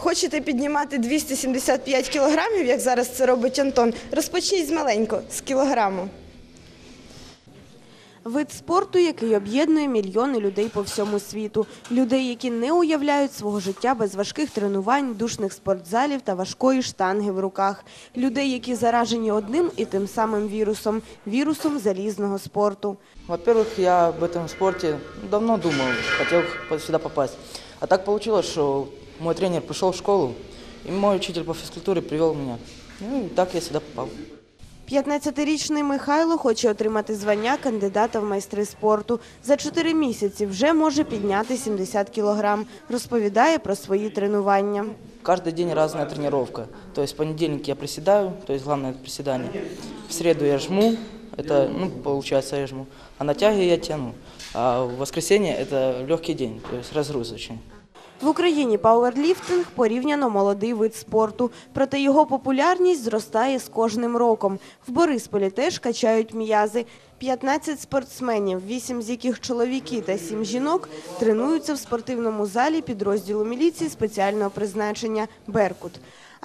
Хочете піднімати 275 кілограмів, як зараз це робить Антон? Розпочніть з маленько, з кілограму. Вид спорту, який об'єднує мільйони людей по всьому світу. Людей, які не уявляють свого життя без важких тренувань, душних спортзалів та важкої штанги в руках. Людей, які заражені одним і тим самим вірусом вірусом залізного спорту. Во-первых, я об этом спорте давно думал, хотел по- сюда попасть. А так получилось, что мой тренер пришел в школу, и мой учитель по физкультуре привел меня. Ну и так я сюда попал. 15-річний Михайло хоче отримати звання кандидата в майстри спорту. За 4 місяці вже може підняти 70 кілограм. Розповідає про свої тренування. Каждый день разная тренировка. То есть в понедельник я приседаю, то есть главное это приседание. В среду я жму, это, ну, получается, я жму. А на тяге я тяну. А в воскресенье это легкий день, то есть разгрузочный. В Україні пауерліфтинг порівняно молодий вид спорту, проте його популярність зростає з кожним роком. В Борисполі теж качають м'язи. 15 спортсменів, 8 з яких чоловіки та 7 жінок, тренуються в спортивному залі підрозділу міліції спеціального призначення «Беркут».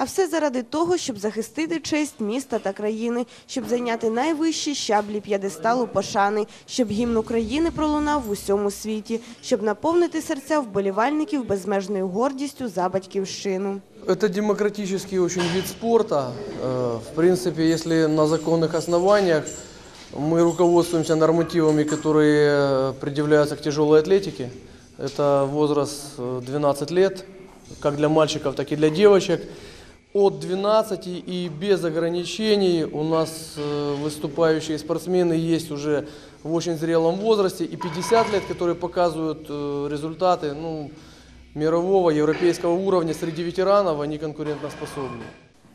А все заради того, щоб захистити честь міста та країни, щоб зайняти найвищі щаблі п'єдесталу пошани, щоб гімн України пролунав в усьому світі, щоб наповнити серця вболівальників безмежною гордістю за батьківщину. Это демократический очень вид спорта. Э, В принципе, если на законных основаниях мы руководствуемся нормативами, которые э, предъявляются к тяжелой атлетике. Это возраст э, 12 лет, как для мальчиков, так и для девочек. От 12 и без ограничений у нас э, выступающие спортсмены есть уже в очень зрелом возрасте и 50 лет, которые показывают э, результаты ну, мирового, европейского уровня среди ветеранов, они конкурентоспособны.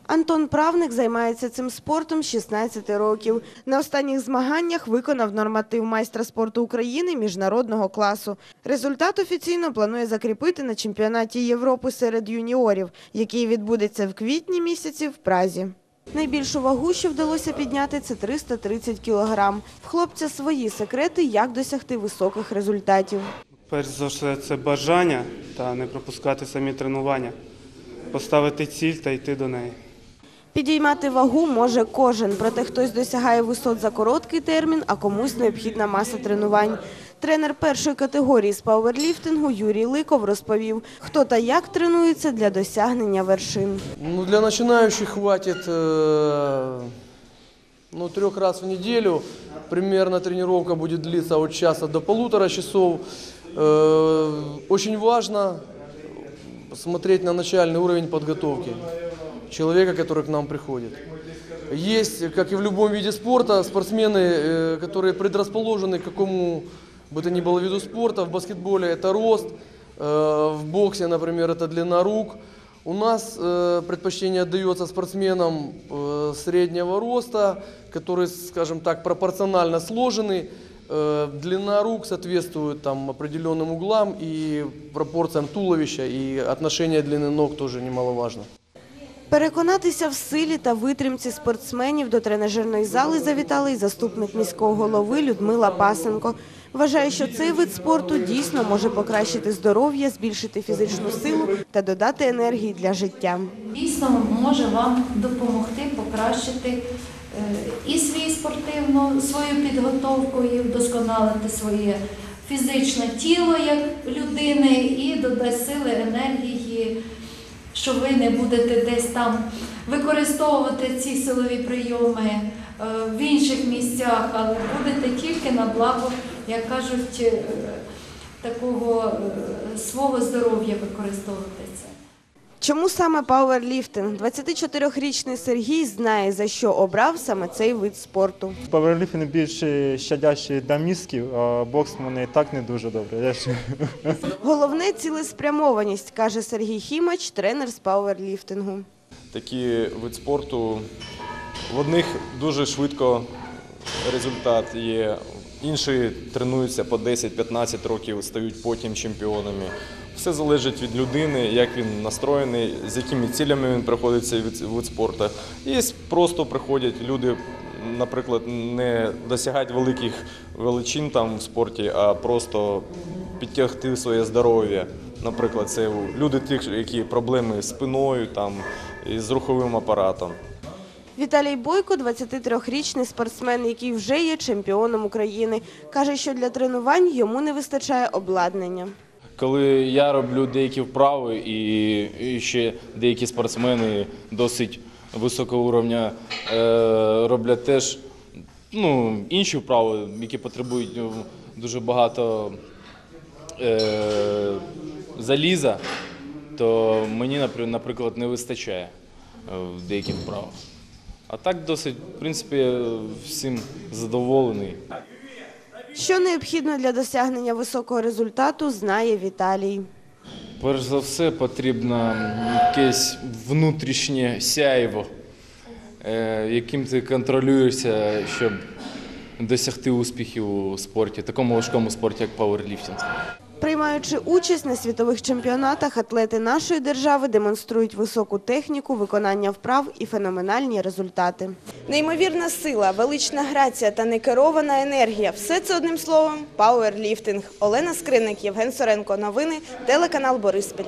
Антон Правник займається цим спортом з 16 років. На останніх змаганнях виконав норматив майстра спорту України міжнародного класу. Результат офіційно планує закріпити на чемпіонаті Європи серед юніорів, який відбудеться в квітні місяці в Празі. Найбільшу вагу, що вдалося підняти, це 330 кілограм. В хлопця свої секрети, як досягти високих результатів. Перш за все, це бажання та не пропускати самі тренування, поставити ціль та йти до неї. Підіймати вагу може кожен, проте хтось досягає висот за короткий термін, а комусь необхідна маса тренувань. Тренер першої категорії з пауерліфтингу Юрій Ликов розповів, хто та як тренується для досягнення вершин. Ну, для начинающих хватит э, ну, трех раз в неделю. Примерно тренировка будет длиться от часа до полутора часов. Э, очень важно смотреть на начальный уровень подготовки Человека, который к нам приходит. Есть, как и в любом виде спорта, спортсмены, э, которые предрасположены к какому бы то ни было виду спорта. В баскетболе это рост, э, в боксе, например, это длина рук. У нас э, предпочтение отдается спортсменам среднего роста, которые, скажем так, пропорционально сложены. Длина рук соответствует там, определенным углам и пропорциям туловища, и отношение длины ног тоже немаловажно. Переконатися в силі та витримці спортсменів до тренажерної зали завітала і заступник міського голови Людмила Пасенко. Вважає, що цей вид спорту дійсно може покращити здоров'я, збільшити фізичну силу та додати енергії для життя. дійсно може вам допомогти покращити е, і свій спортивну свою підготовку, і вдосконалити своє фізичне тіло як людини, і додасть сили, енергії, що ви не будете десь там використовувати ці силові прийоми е, в інших місцях, але будете тільки на благо, як кажуть, е, такого е, свого здоров'я використовувати це. Чому саме пауерліфтинг? 24-річний Сергій знає, за що обрав саме цей вид спорту. Паверліфтинг більш щадящий для мізків, а бокс мене і так не дуже добре. Головне цілеспрямованість, каже Сергій Хімач, тренер з пауерліфтингу. Такий вид спорту в одних дуже швидко результат є, інші тренуються по 10-15 років, стають потім чемпіонами. Все залежить від людини, як він настроєний, з якими цілями він приходить в цей вид, спорту. Є просто приходять люди, наприклад, не досягають великих величин там в спорті, а просто підтягти своє здоров'я. Наприклад, це люди тих, які проблеми з спиною, там, і з руховим апаратом. Віталій Бойко – 23-річний спортсмен, який вже є чемпіоном України. Каже, що для тренувань йому не вистачає обладнання. Коли я роблю деякі вправи, і, ще деякі спортсмени досить високого рівня е, роблять теж ну, інші вправи, які потребують ну, дуже багато е, заліза, то мені, наприклад, не вистачає е, в деяких вправах. А так досить, в принципі, всім задоволений. Що необхідно для досягнення високого результату, знає Віталій. Перш за все потрібно якесь внутрішнє сяйво, е, яким ти контролюєшся, щоб досягти успіхів у спорті, такому важкому спорті, як пауерліфтинг. Приймаючи участь на світових чемпіонатах, атлети нашої держави демонструють високу техніку, виконання вправ і феноменальні результати. Неймовірна сила, велична грація та некерована енергія – все це одним словом – пауерліфтинг. Олена Скриник, Євген Соренко. Новини, телеканал Бориспіль.